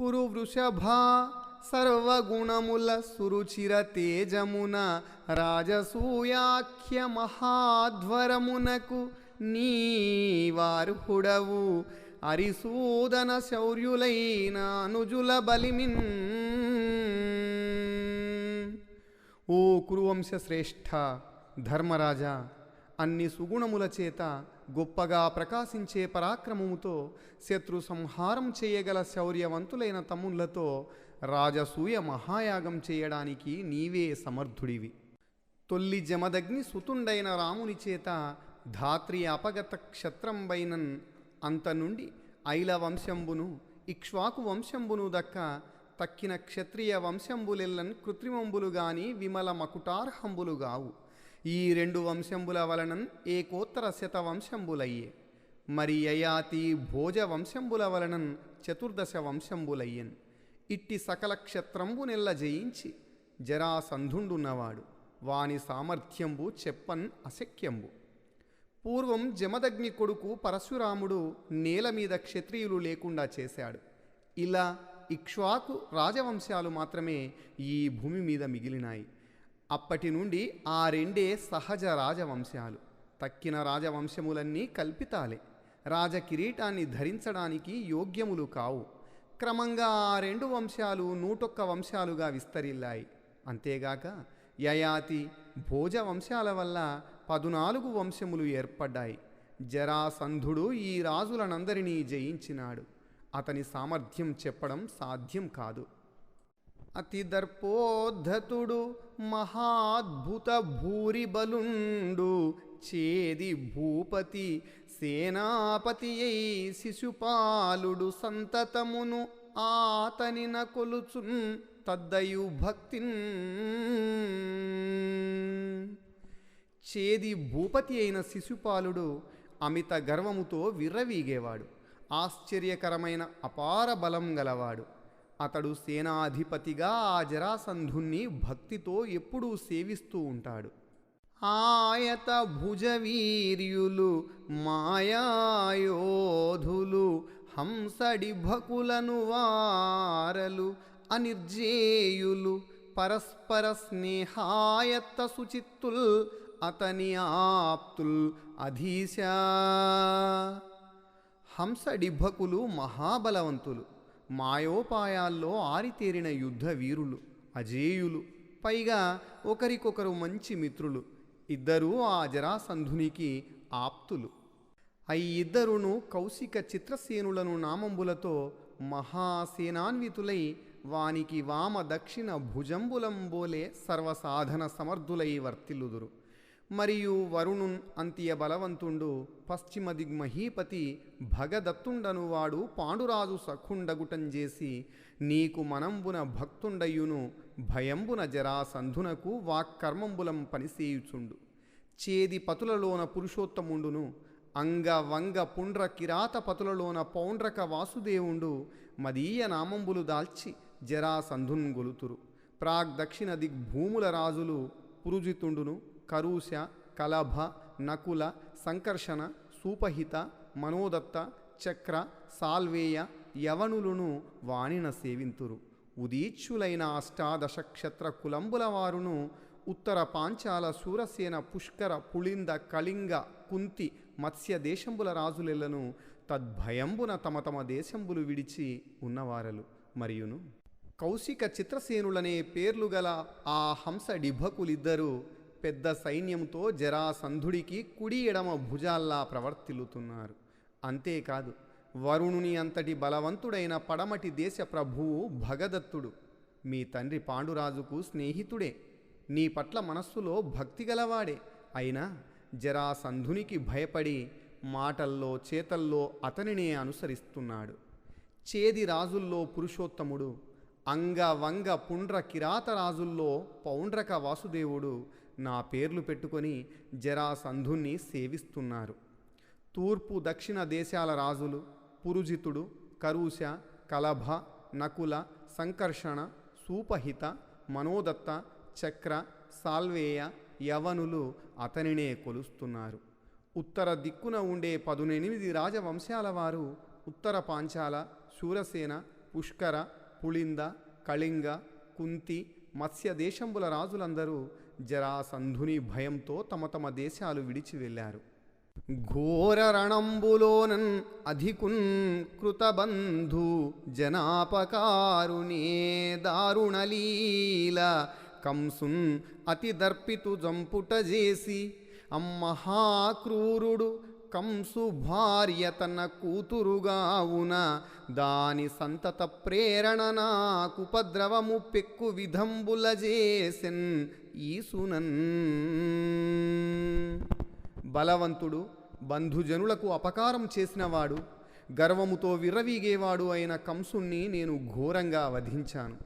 కురు వృషభ సర్వగుణముల సురుచిర తేజమున రాజసూయాఖ్య మహాధ్వరమునకు నీవార్హుడవు. అరిసూదన శౌర్యులైన అనుజుల బలిమిన్. ఓ కురువంశ శ్రేష్ఠ ధర్మరాజా అన్ని సుగుణముల చేత గొప్పగా ప్రకాశించే పరాక్రమముతో శత్రు సంహారం చేయగల శౌర్యవంతులైన తమ్ముళ్ళతో రాజసూయ మహాయాగం చేయడానికి నీవే సమర్థుడివి. తొల్లి జమదగ్ని సుతుండైన రాముని చేత ధాత్రి అపగత క్షత్రంబైనన్ అంత నుండి ఐల వంశంబును ఇక్ష్వాకు వంశంబును దక్క తక్కిన క్షత్రియ వంశంబులెల్లన్ కృత్రిమంబులు గాని విమల మకుటార్హంబులు గావు. ఈ రెండు వంశంబుల వలన ఏకోత్తర శత వంశంబులయ్యే మరి యయాతి భోజ వంశంబుల వలన చతుర్దశ వంశంబులయ్యన్ ఇట్టి సకల క్షత్రంబునెల్ల జయించి జరాసంధుండున్నవాడు. వాని సామర్థ్యంబు చెప్పన్ అశక్యంబు. పూర్వం జమదగ్ని కొడుకు పరశురాముడు నేల మీద క్షత్రియులు లేకుండా చేశాడు. ఇలా ఇక్ష్వాకు రాజవంశాలు మాత్రమే ఈ భూమి మీద మిగిలినాయి. అప్పటి నుండి ఆ రెండే సహజ రాజవంశాలు. తక్కిన రాజవంశములన్నీ కల్పితాలే. రాజకిరీటాన్ని ధరించడానికి యోగ్యములు కావు. క్రమంగా ఆ రెండు వంశాలు నూటొక్క వంశాలుగా విస్తరిల్లాయి. అంతేగాక యయాతి భోజ వంశాల వల్ల పదునాలుగు వంశములు ఏర్పడ్డాయి. జరాసంధుడు ఈ రాజులనందరినీ జయించినాడు. అతని సామర్థ్యం చెప్పడం సాధ్యం కాదు. అతి దర్పోద్ధతుడు మహాద్భుత భూరి బలుండు చేది భూపతి సేనాపతి అయి శిశుపాలుడు సంతతమును ఆతనిన కొలుచున్ తద్దయు భక్తిన్. చేది భూపతి అయిన శిశుపాలుడు అమిత గర్వముతో విర్రవీగేవాడు. ఆశ్చర్యకరమైన అపార బలం గలవాడు. అతడు సేనాధిపతిగా ఆ జరాసంధుణ్ణి భక్తితో ఎప్పుడూ సేవిస్తూ ఉంటాడు. ఆయత భుజవీర్యులు మాయాయోధులు హంసడి భకులను వారలు అనిర్జేయులు పరస్పర స్నేహాయత్త సుచిత్తుల్ అతని ఆప్తుల్ అధీశా. హంసడిభకులు మహాబలవంతులు. మాయోపాయాల్లో ఆరితేరిన యుద్ధ వీరులు అజేయులు పైగా ఒకరికొకరు మంచి మిత్రులు ఇద్దరూ ఆ జరాసంధునికి ఆప్తులు. అయి ఇద్దరును కౌశిక చిత్రసేనులను నామంబులతో మహాసేనాన్వితులై వానికి వామ దక్షిణ భుజంబులంబోలే సర్వసాధన సమర్థులై వర్తిల్లుదురు. మరియు వరుణున్ అంత్య బలవంతుండు. పశ్చిమ దిగ్మహీపతి భగదత్తుండను వాడు పాండురాజు సఖుండగుటం చేసి నీకు మనంబున భక్తుండయును భయంబున జరాసంధునకు వాక్కర్మంబులం పనిసేయుచుండు. చేది పతులలోన పురుషోత్తముండును అంగ వంగ పుండ్ర కిరాత పతులలోన పౌండ్రక వాసుదేవుండు మదీయ నామంబులు దాల్చి జరాసంధున్ గొలుతురు. ప్రాగ్ దక్షిణ దిగ్భూముల రాజులు పురుజితుండును కరూష కలభ నకుల సంకర్షణ సూపహిత మనోదత్త చక్ర సాల్వేయ యవనులను వాణిన సేవింతురు. ఉదీచ్యులైన అష్టాదశ క్షత్ర కులంబుల వారును ఉత్తర పాంచాల శూరసేన పుష్కర పుళింద కళింగ కుంతి మత్స్య దేశంబుల రాజులెలను తద్భయంబున తమ తమ దేశంబులు విడిచి ఉన్నవారలు. మరియును కౌశిక చిత్రసేనులనే పేర్లు గల ఆ హంస డిభకులిద్దరూ పెద్ద సైన్యంతో జరాసంధుడికి కుడి ఎడమ భుజాల్లా ప్రవర్తిల్లుతున్నారు. అంతేకాదు వరుణుని అంతటి బలవంతుడైన పడమటి దేశ ప్రభువు భగదత్తుడు. మీ తండ్రి పాండురాజుకు స్నేహితుడే. నీ పట్ల మనస్సులో భక్తి గలవాడే. అయినా జరాసంధునికి భయపడి మాటల్లో చేతల్లో అతనినే అనుసరిస్తున్నాడు. చేది రాజుల్లో పురుషోత్తముడు అంగ వంగ పుండ్ర కిరాత రాజుల్లో పౌండ్రక వాసుదేవుడు నా పేర్లు పెట్టుకొని జరాసంధుణ్ణి సేవిస్తున్నారు. తూర్పు దక్షిణ దేశాల రాజులు పురుజితుడు కరూష కలభ నకుల సంకర్షణ సూపహిత మనోదత్త చక్ర సాల్వేయ యవనులు అతనినే కొలుస్తున్నారు. ఉత్తర దిక్కున ఉండే పదునెనిమిది రాజవంశాల వారు ఉత్తర పాంచాల శూరసేన పుష్కర పుళింద కళింగ కుంతి మత్స్య దేశంబుల రాజులందరూ జరాసంధుని భయంతో తమ తమ దేశాలు విడిచి వెళ్ళారు. ఘోర రణంబులోనన్ అధికున్ కృతబంధు జనాపకారుణే దారుణలీల కంసున్ అతి దర్పితు జంపుట చేసి అమ్మహాక్రూరుడు కంసు భార్య తన కూతురుగావున దాని సంతత ప్రేరణ నాకుపద్రవము పెక్కు విధంబుల చేసెన్ ఈసునన్. బలవంతుడు బంధుజనులకు అపకారం చేసినవాడు గర్వముతో విర్రవీగేవాడు అయిన కంసుణ్ణి నేను ఘోరంగా వధించాను.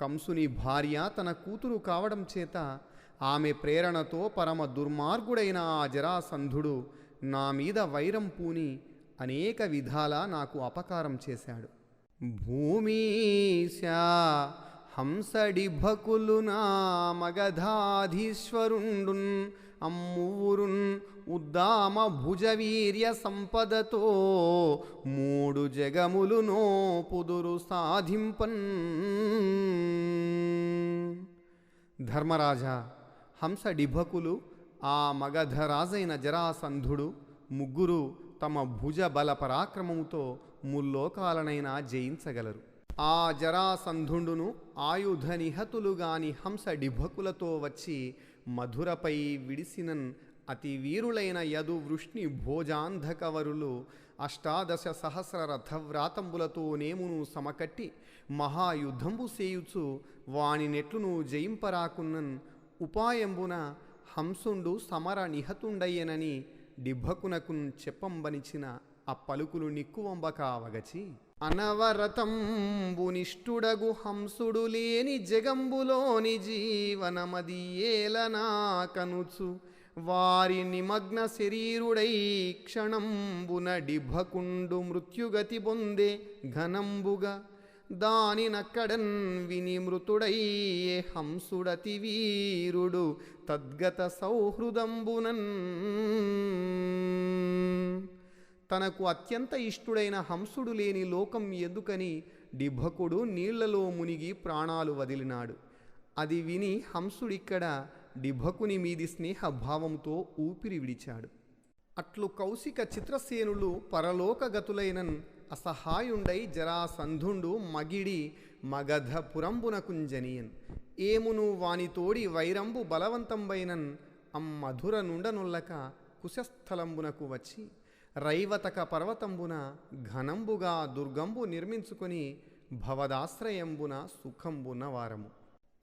కంసుని భార్య తన కూతురు కావడం చేత ఆమె ప్రేరణతో పరమ దుర్మార్గుడైన ఆ జరాసంధుడు నా మీద వైరం పూని అనేక విధాల నాకు అపకారం చేశాడు. భూమీశా హంసడిభకులు నా మగధాధీశ్వరుండున్ అమ్మూరున్ ఉద్దామ భుజవీర్య సంపదతో మూడు జగములు నోపుదురు సాధింపన్. ధర్మరాజా హంస డిభకులు ఆ మగధరాజైన జరాసంధుడు ముగ్గురు తమ భుజ బల పరాక్రమముతో ముల్లోకాలనైనా జయించగలరు. ఆ జరాసంధుండును ఆయుధ నిహతులుగాని హంస డిభకులతో వచ్చి మధురపై విడిసినన్ అతి వీరులైన యదు వృష్ణి భోజాంధకవరులు అష్టాదశ సహస్ర రథవ్రాతంబులతో నేమును సమకట్టి మహాయుద్ధంబు సేయుచు వాని నెట్లును జయింపరాకున్నన్ ఉపాయంబున హంసుండు సమర నిహతుండయ్యనని డిభకునకు చెప్పంబనిచిన ఆ పలుకులు నిక్కువంబక అనవరతంబు అనవరతంబునిష్ఠుడగు హంసుడు లేని జగంబులోని జీవనమది ఏలనా కనుచు వారి నిమగ్న శరీరుడై క్షణంబున డిభకుండు మృత్యుగతి పొందే ఘనంబుగా దానినక్కడన్ విని మృతుడై హంసుడతి వీరుడు తద్గత సౌహృదంబునన్. తనకు అత్యంత ఇష్టుడైన హంసుడు లేని లోకం ఎందుకని డిభకుడు నీళ్ళలో మునిగి ప్రాణాలు వదిలినాడు. అది విని హంసుడిక్కడ డిభకుని మీది స్నేహభావంతో ఊపిరి విడిచాడు. అట్లు కౌశిక చిత్రసేనులు పరలోకగతులైనన్ అసహాయుండై జరాసంధుండు మగిడి మగధ పురంబునకుంజనియన్ ఏమును వానితోడి వైరంబు బలవంతంబైనన్ అమ్మధుర నుండనుల్లక కుశస్థలంబునకు వచ్చి రైవతక పర్వతంబున ఘనంబుగా దుర్గంబు నిర్మించుకొని భవదాశ్రయంబున సుఖంబున వారము.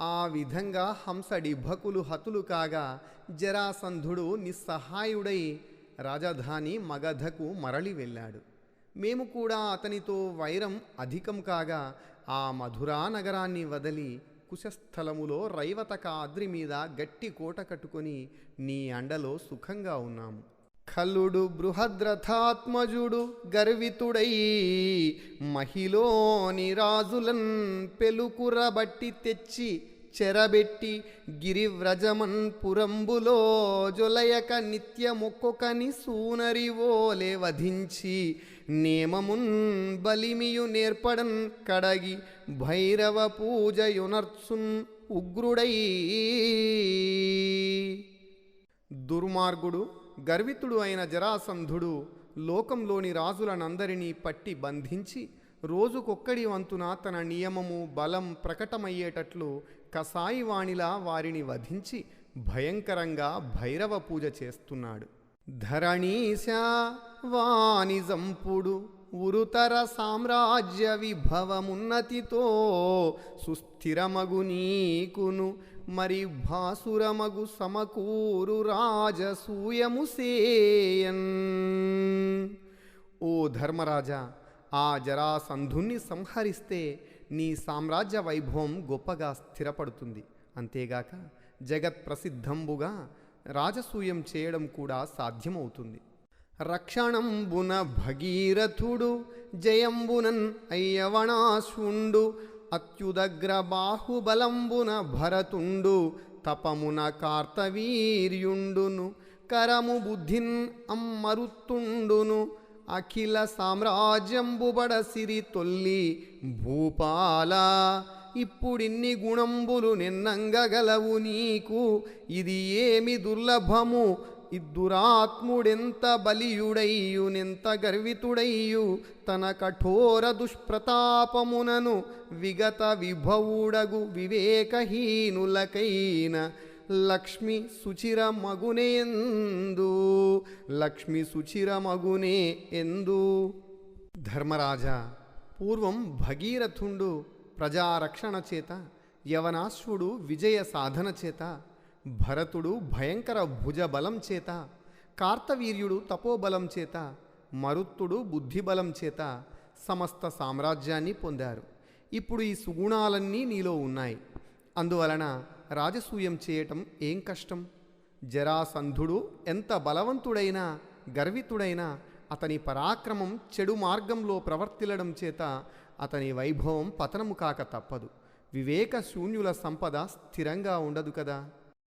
ఆ విధంగా హంసడిభకులు హతులు కాగా జరాసంధుడు నిస్సహాయుడై రాజధాని మగధకు మరలి వెళ్ళాడు. మేము కూడా అతనితో వైరం అధికం కాగా ఆ మధురా నగరాన్ని వదిలి కుశస్థలములో రైవతక కాద్రి మీద గట్టి కోట కట్టుకొని నీ అండలో సుఖంగా ఉన్నాము ఖలుడు బృహద్రథాత్మజుడు గర్వితుడై మహిలోని రాజులన్ పెలుకురబట్టి తెచ్చి చెరబెట్టి గిరివ్రజమన్ పురంబులో జొలయక నిత్యమొక్కొకని సూనరివోలే వధించి నేమమున్ బలిమియు నేర్పడన్ కడగి భైరవ పూజయునర్చున్ ఉగ్రుడై. దుర్మార్గుడు గర్వితుడు అయిన జరాసంధుడు లోకంలోని రాజులనందరినీ పట్టి బంధించి రోజుకొక్కడి వంతున తన నియమము బలం ప్రకటమయ్యేటట్లు కసాయివాణిలా వారిని వధించి భయంకరంగా భైరవ పూజ చేస్తున్నాడు. ధరణీశ వాణిజంపుడు ఉరుతర సామ్రాజ్య విభవమున్నతితో సుస్థిరమగు నీకును మరి భాసురమగు సమకూరు రాజసూయము సేయన్. ఓ ధర్మరాజా ఆ జరాసంధుణ్ణి సంహరిస్తే నీ సామ్రాజ్య వైభవం గొప్పగా స్థిరపడుతుంది. అంతేగాక జగత్ ప్రసిద్ధంబుగా రాజసూయం చేయడం కూడా సాధ్యమవుతుంది. రక్షణంబున భగీరథుడు జయంబునన్ అయ్యవణాశుండు అత్యుదగ్ర బాహుబలంబున భరతుండు తపమున కార్తవీర్యుండును కరము బుద్ధిన్ అమ్మరుతుండును అఖిల సామ్రాజ్యంబుబడ సిరి తొల్లి భూపాల. ఇప్పుడిన్ని గుణంబులు నిన్నంగగలవు నీకు ఇది ఏమి దుర్లభము? ఇద్దురాత్ముడెంత బలియుడయ్యునెంత గర్వితుడయ్యు తన కఠోర దుష్ప్రతాపమునను విగత విభవుడగు వివేకహీనులకైన లక్ష్మి సుచిర మగునే ఎందు లక్ష్మి సుచిర మగునే ఎందు. ధర్మరాజా పూర్వం భగీరథుండు ప్రజారక్షణ చేత యవనాశ్వుడు విజయ సాధన చేత భరతుడు భయంకర భుజబలం చేత కార్తవీర్యుడు తపోబలం చేత మరుత్తుడు బుద్ధిబలం చేత సమస్త సామ్రాజ్యాన్ని పొందారు. ఇప్పుడు ఈ సుగుణాలన్నీ నీలో ఉన్నాయి. అందువలన రాజసూయం చేయటం ఏం కష్టం? జరాసంధుడు ఎంత బలవంతుడైనా గర్వితుడైనా అతని పరాక్రమం చెడు మార్గంలో ప్రవర్తిల్లడం చేత అతని వైభవం పతనము కాక తప్పదు. వివేక శూన్యుల సంపద స్థిరంగా ఉండదు కదా?